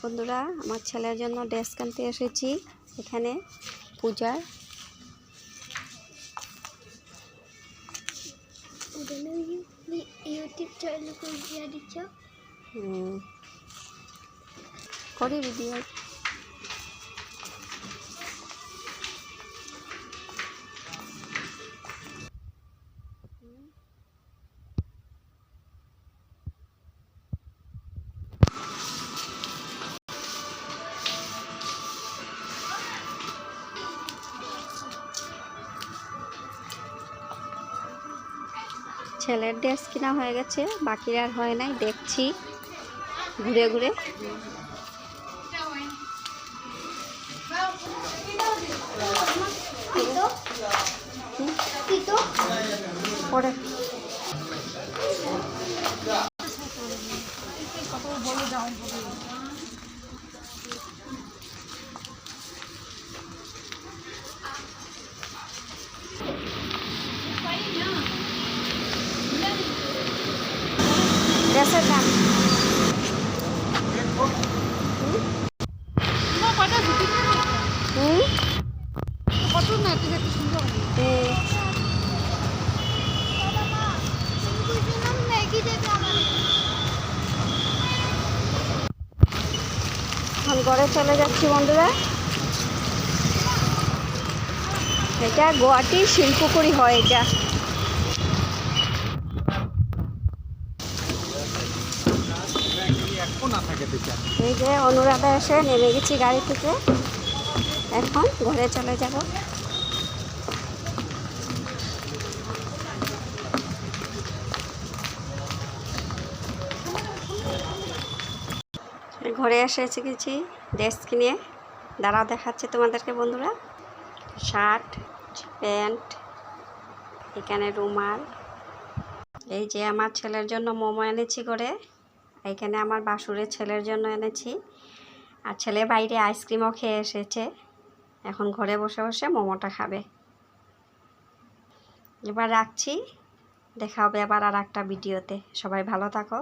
বন্ধুরা আমার ছেলের জন্য ড্রেস কানতে এসেছি এখানে পূজার করি ভিডিও ছেলের ড্রেস কিনা হয়ে গেছে বাকি আর হয় নাই, দেখছি। ঘুরে ঘুরে। পরে ড্রেসের দাম হুম এখন ঘরে চলে যাচ্ছি বন্ধুরা। এটা গুয়াহাটি শিল্পপুরি হয় এটা। এই যে অনুরাধা এসে নেমে গেছি গাড়ি থেকে। এখন ঘরে চলে যাব। ঘরে এসে গেছি ড্রেস কিনে দাঁড়া দেখাচ্ছে তোমাদেরকে বন্ধুরা। শার্ট, প্যান্ট, এখানে রুমাল। এই যে আমার ছেলের জন্য মোমো এনেছি করে এখানে আমার বাসুরের ছেলের জন্য এনেছি। আর ছেলে বাইরে আইসক্রিমও খেয়ে এসেছে। এখন ঘরে বসে বসে মোমোটা খাবে। এবার রাখছি। দেখা হবে আবার আর একটা ভিডিওতে। সবাই ভালো থাকো।